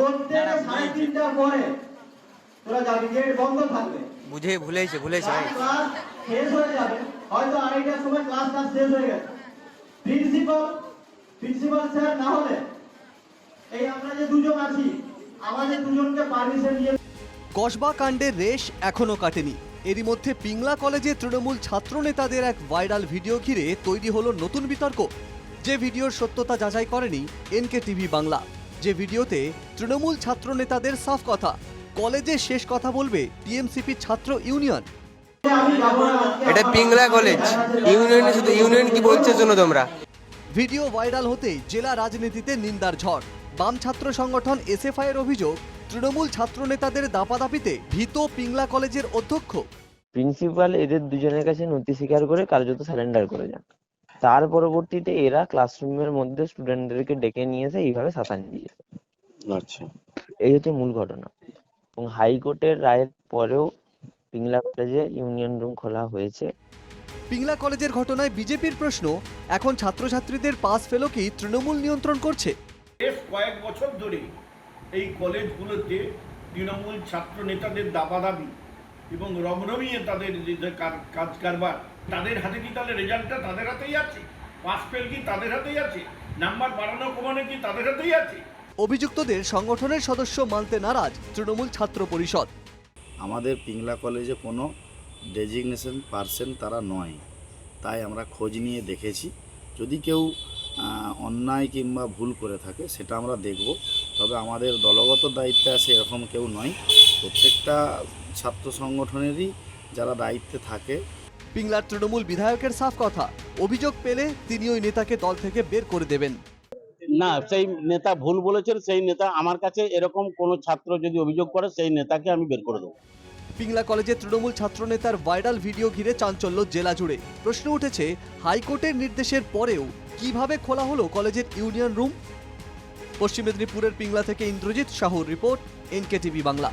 প্রত্যেকে সাড়ে তিনটার পরে তোরা যাবি গেট বন্ধ থাকবে। বুঝে ভুলেছে ভুলেছে ক্লাস শেষ হয়ে যাবে। হয়তো আড়াইটার সময় ক্লাস টাস শেষ হয়ে গেছে। প্রিন্সিপাল প্রিন্সিপাল স্যার না হলে এই আমরা যে দুজন আছি আমাদের দুজনকে পারমিশন নিয়ে কসবা কাণ্ডের রেশ এখনও কাটেনি। এরই মধ্যে পিংলা কলেজে তৃণমূল ছাত্র নেতাদের এক ভাইরাল ভিডিও ঘিরে তৈরি হলো নতুন বিতর্ক। যে ভিডিওর সত্যতা যাচাই করেনি এনকে টিভি বাংলা। যে ভিডিওতে তৃণমূল ছাত্র নেতাদের সাফ কথা কলেজে শেষ কথা বলবে টিএমসিপি ছাত্র ইউনিয়ন। এটা পিংলা কলেজ। ইউনিয়নে শুধু ইউনিয়ন কি বলছে শোনো তোমরা। ভিডিও ভাইরাল হতেই জেলা রাজনীতিতে নিন্দার ঝড়। বাম ছাত্র সংগঠন এসএফআই এর অভিযোগ তৃণমূল ছাত্র নেতাদের দাপাদাপিতে ভীত পিংলা কলেজের অধ্যক্ষ। প্রিন্সিপাল এদের দুজনের কাছে নথি স্বীকার করে কার্যত স্যালেন্ডার করে যান। তার পরবর্তীতে এরা ক্লাসরুমের মধ্যে স্টুডেন্টদেরকে ডেকে নিয়ে এসে এইভাবে শাসান দিয়েছে। আচ্ছা। এই হচ্ছে মূল ঘটনা। এবং হাইকোর্টের রায়ের পরেও পিংলা কলেজে ইউনিয়ন রুম খোলা হয়েছে। পিংলা কলেজের ঘটনায় বিজেপির প্রশ্ন এখন ছাত্রছাত্রীদের পাস ফেলো কি তৃণমূল নিয়ন্ত্রণ করছে? বেশ কয়েক বছর ধরে এই কলেজগুলোতে তৃণমূল ছাত্র নেতাদের দাবাদাবি এবং রমরমিয়ে তাদের যে কাজ কারবার তাদের হাতে কি তাহলে রেজাল্টটা তাদের হাতেই আছে? পাস ফেল কি তাদের হাতেই আছে? নাম্বার বাড়ানো কমানো কি তাদের হাতেই আছে? অভিযুক্তদের সংগঠনের সদস্য মানতে নারাজ তৃণমূল ছাত্র পরিষদ। আমাদের পিংলা কলেজে কোনো ডেজিগনেশন পার্সন তারা নয় তাই আমরা খোঁজ নিয়ে দেখেছি। যদি কেউ অন্যায় কিংবা ভুল করে থাকে সেটা আমরা দেখব। তবে আমাদের দলগত দায়িত্বে আছে এরকম কেউ নয়। প্রত্যেকটা ছাত্র সংগঠনেরই যারা দায়িত্বে থাকে। পিংলার তৃণমূল বিধায়কের সাফ কথা অভিযোগ পেলে তিনি ওই নেতাকে দল থেকে বের করে দেবেন। না সেই নেতা ভুল বলেছেন সেই নেতা আমার কাছে এরকম কোনো ছাত্র যদি অভিযোগ করে সেই নেতাকে আমি বের করে দেবো। পিংলা কলেজে তৃণমূল ছাত্র নেতার ভাইরাল ভিডিও ঘিরে চাঞ্চল্য জেলা জুড়ে। প্রশ্ন উঠেছে হাইকোর্টের নির্দেশের পরেও কীভাবে খোলা হলো কলেজের ইউনিয়ন রুম? পশ্চিম মেদিনীপুরের পিংলা থেকে ইন্দ্রজিৎ সাহুর রিপোর্ট এনকে টিভি বাংলা।